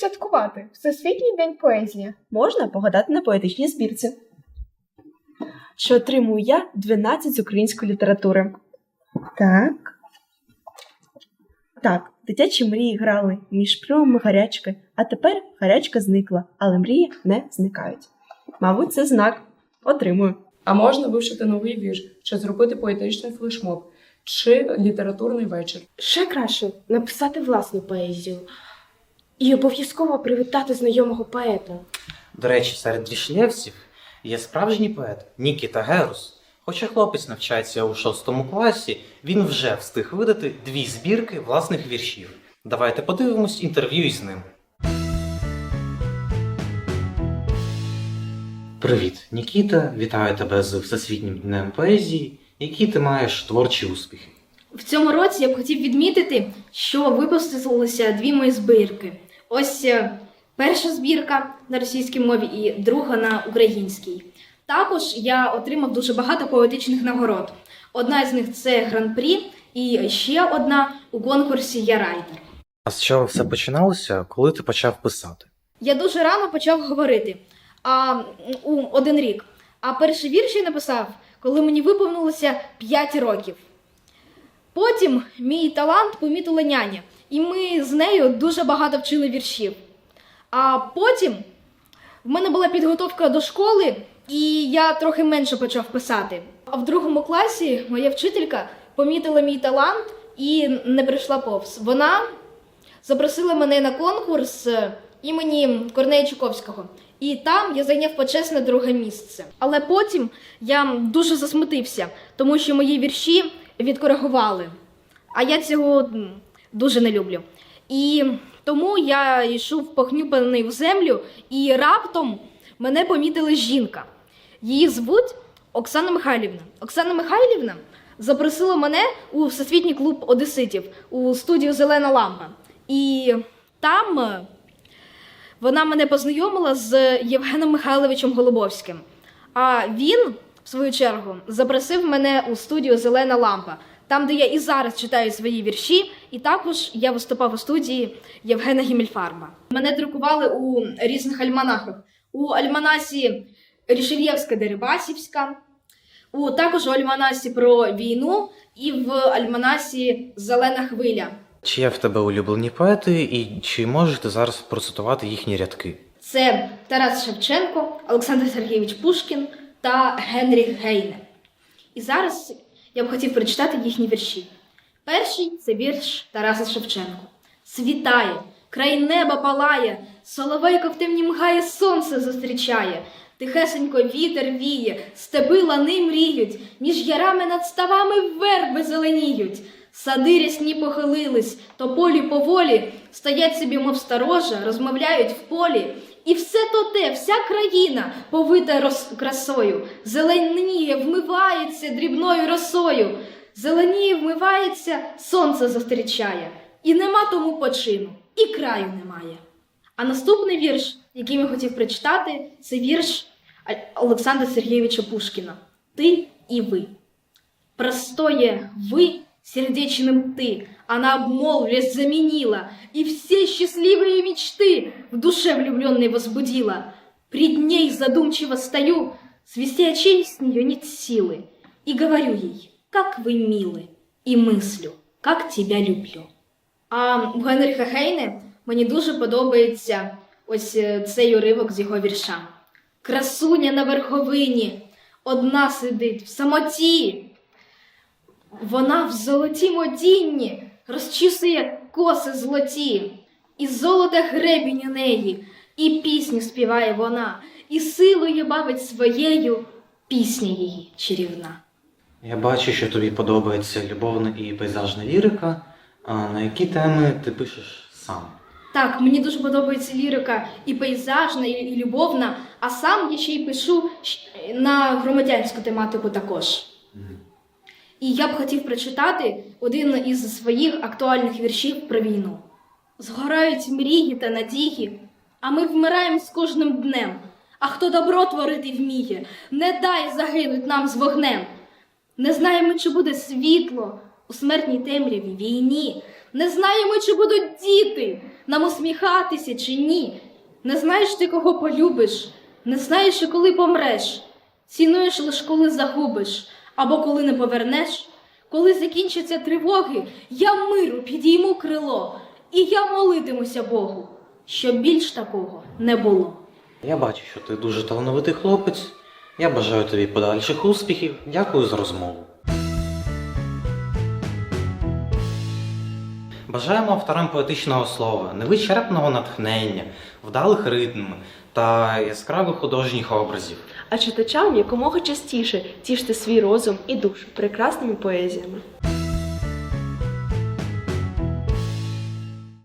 святкувати? Всесвітній день поезії. Можна погадати на поетичній збірці. Що отримую я 12 з української літератури. Так. Так, дитячі мрії грали між плюмами гарячки, а тепер гарячка зникла, але мрії не зникають. Мабуть, це знак. Отримую. А можна вишити новий вірш, чи зробити поетичний флешмоб, чи літературний вечір. Ще краще написати власну поезію і обов'язково привітати знайомого поета. До речі, серед рішлєвців є справжній поет Нікіта Герус. Хоча хлопець навчається у шостому класі, він вже встиг видати дві збірки власних віршів. Давайте подивимось інтерв'ю із ним. Привіт, Нікіта. Вітаю тебе з Всесвітнім днем поезії. Які ти маєш творчі успіхи? В цьому році я б хотів відмітити, що випустилися дві мої збірки. Ось е, перша збірка на російській мові і друга на українській. Також я отримав дуже багато поетичних нагород. Одна з них це гран-прі, і ще одна у конкурсі Я райтер. А з чого все починалося, коли ти почав писати? Я дуже рано почав говорити а, у один рік. А перший вірш я написав, коли мені виповнилося 5 років. Потім мій талант помітила няня, і ми з нею дуже багато вчили віршів. А потім в мене була підготовка до школи, і я трохи менше почав писати. А в другому класі моя вчителька помітила мій талант і не прийшла повз. Вона запросила мене на конкурс е, імені Корнея Чуковського. І там я зайняв почесне друге місце. Але потім я дуже засмутився, тому що мої вірші відкоригували. А я цього дуже не люблю. І тому я йшов похнюпаний в землю, і раптом мене помітила жінка. Її звуть Оксана Михайлівна. Оксана Михайлівна запросила мене у Всесвітній клуб одеситів у студію Зелена лампа. І там е, вона мене познайомила з Євгеном Михайловичем Голубовським. А він, в свою чергу, запросив мене у студію Зелена лампа, там, де я і зараз читаю свої вірші, і також я виступав у студії Євгена Гімельфарба. Мене друкували у різних альманахах. У альманасі Рішельєвська Дерибасівська, у також у альманасі про війну і в альманасі Зелена хвиля. Чи є в тебе улюблені поети, і чи можеш ти зараз процитувати їхні рядки? Це Тарас Шевченко, Олександр Сергійович Пушкін та Генріх Гейне. І зараз я б хотів прочитати їхні вірші. Перший це вірш Тараса Шевченко. Світає, край неба палає, соловейко в темні мгає, сонце зустрічає. Тихесенько вітер віє, стеби лани мріють, між ярами над ставами верби зеленіють. Сади рясні похилились, тополі поволі, стоять собі, мов сторожа, розмовляють в полі. І все то те, вся країна повита роз... красою, зеленіє, вмивається дрібною росою, зеленіє, вмивається, сонце зустрічає. І нема тому почину, і краю немає. А наступний вірш, який я хотів прочитати, це вірш А- Олександра Сергійовича Пушкіна Ти і ви. Простое «вы» сердечным «ты» она обмолвлясь заменила, и все счастливые мечты в душе влюбленной возбудила. Пред ней задумчиво стою, свести очей с нее нет силы, и говорю ей, как вы милы, и мыслю, как тебя люблю. А у Генріха Гейне мені дуже подобається ось е, цей уривок з його вірша. Красуня на верховині, одна сидить в самоті. Вона в золотім одінні розчісує коси злоті, і золота гребінь у неї, і пісню співає вона, і силою бавить своєю пісня її чарівна. Я бачу, що тобі подобається любовна і пейзажна лірика. А на які теми ти пишеш сам? Так, мені дуже подобається лірика і пейзажна, і, і любовна, а сам я ще й пишу на громадянську тематику також. І я б хотів прочитати один із своїх актуальних віршів про війну. Згорають мрії та надії, а ми вмираємо з кожним днем. А хто добро творити вміє, не дай загинуть нам з вогнем. Не знаємо, чи буде світло у смертній темряві війні. Не знаємо, чи будуть діти нам усміхатися чи ні. Не знаєш ти, кого полюбиш, не знаєш, коли помреш. Цінуєш лиш коли загубиш, або коли не повернеш. Коли закінчаться тривоги, я миру підійму крило, і я молитимуся Богу, щоб більш такого не було. Я бачу, що ти дуже талановитий хлопець. Я бажаю тобі подальших успіхів. Дякую за розмову. Бажаємо авторам поетичного слова, невичерпного натхнення, вдалих ритмів та яскравих художніх образів. А читачам якомога частіше тіште свій розум і душу прекрасними поезіями.